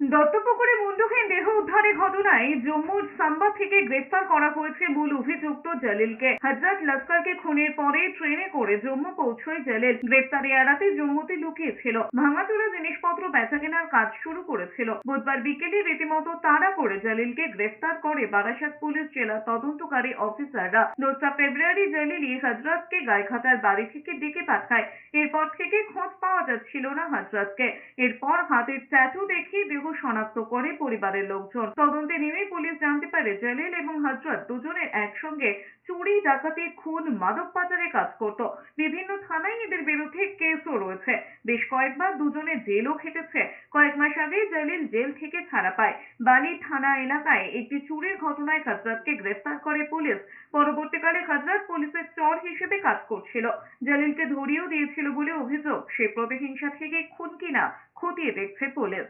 দত্তপুকুরে মুন্ডুহীন দেহ উদ্ধারের ঘটনায় জম্মুর সাম্বা থেকে গ্রেফতার করা হয়েছে মূল অভিযুক্ত। জলিলকে। হজরত লস্করকে খুনের পরে ট্রেনে করে জম্মু পৌঁছয় জলিল। গ্রেফতারি এড়াতে জম্মুতে লুকিয়েছিল। ভাঙাচোরা জিনিসপত্র বেচা কেনার কাজ শুরু করেছিল। বুধবার বিকেলে রীতিমতো তাড়া করে জলিলকে গ্রেফতার করে বারাসাত পুলিশ জেলা তদন্তকারী অফিসাররা। দোসরা ফেব্রুয়ারি জলিলই হজরতকে গাইঘাটার বাড়ি থেকে ডেকে পাঠায়। এরপর থেকে খোঁজ পাওয়া যাচ্ছিল না হজরতকে। এরপর হাতের ট্যাটু দেখিয়ে দেহ শনাক্ত করে পরিবারের লোকজন। তদন্তে নেমে পুলিশ জানতে পারে জলিল এবং হজরত দুজনের একসঙ্গে চুরি, ডাকাতি, খুন, মাদক পাচারে কাজ করত। বিভিন্ন থানায় এদের বিরুদ্ধে কেসও রয়েছে। বেশ কয়েকবার দুজনে জেলও খেটেছে। কয়েক মাস আগে জলিল জেল থেকে ছাড়া পায়। বালি থানা এলাকায় একটি চুরির ঘটনায় হজরতকে গ্রেফতার করে পুলিশ। পরবর্তীকালে হজরত পুলিশের চর হিসেবে কাজ করছিল। জলিলকে ধরিয়েও দিয়েছিল বলে অভিযোগ। সে প্রতিহিংসা থেকে খুন কিনা খতিয়ে দেখছে পুলিশ।